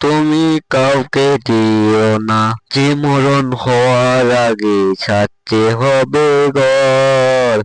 তুমি কাউকে দিও না, যে মরণ হওয়ার আগে ছাড়তে হবে ঘর।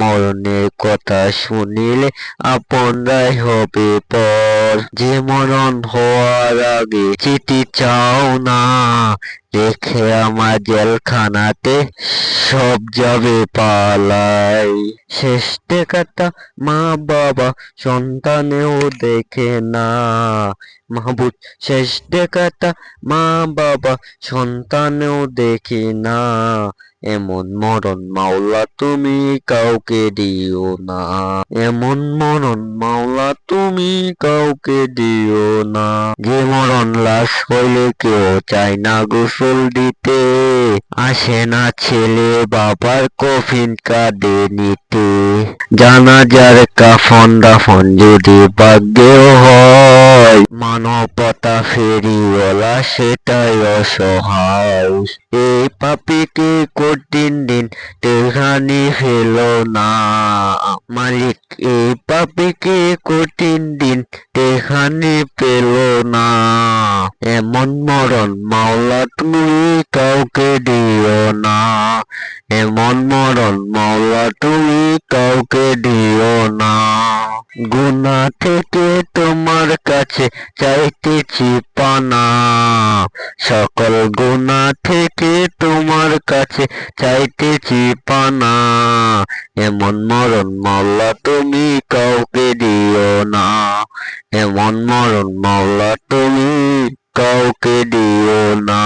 মরণের কথা শুনিলে আপনরাই হবে পর। যে মরণ হওয়ার আগে চিঠি চাও না রেখে আমার জেলখানাতে সব যাবে পালাই। শেষ দেখাটা মা বাবা, সন্তানেও দেখে না। মাহবুব, শেষ দেখাটা মা বাবা, সন্তানেও দেখে না। এমন মরণ মাওলা তুমি কাউকে দিও না। এমন মরণ মাওলা তুমি কাউকে দিও না। গে মরণ লাশ হইলে কেউ চায় না গোসল দিতে। আসে না ছেলে বাবার কফিন কাঁদে নিতে। জানাজার কাফন দাফন যদি ভাগ্যেও হয়। মানবতা ফেরিওয়ালা সেটাই অসহায়। এই পাপিকে কঠিন দিন তেহানি ফেল না। মালিক এই পাপিকে কঠিন দিন তেহানি পেল না। এমন মরণ মাওলা তুমি কাউকে তুমি কাউকে দিও না। গুনা থেকে তোমার কাছে চাইতেছি পানা সকল গুনা থেকে তোমার কাছে চাইতেছি পানা এমন মরণ মাওলা তুমি কাউকে দিও না। এমন মরণ মাওলা তুমি কাউকে দিও না।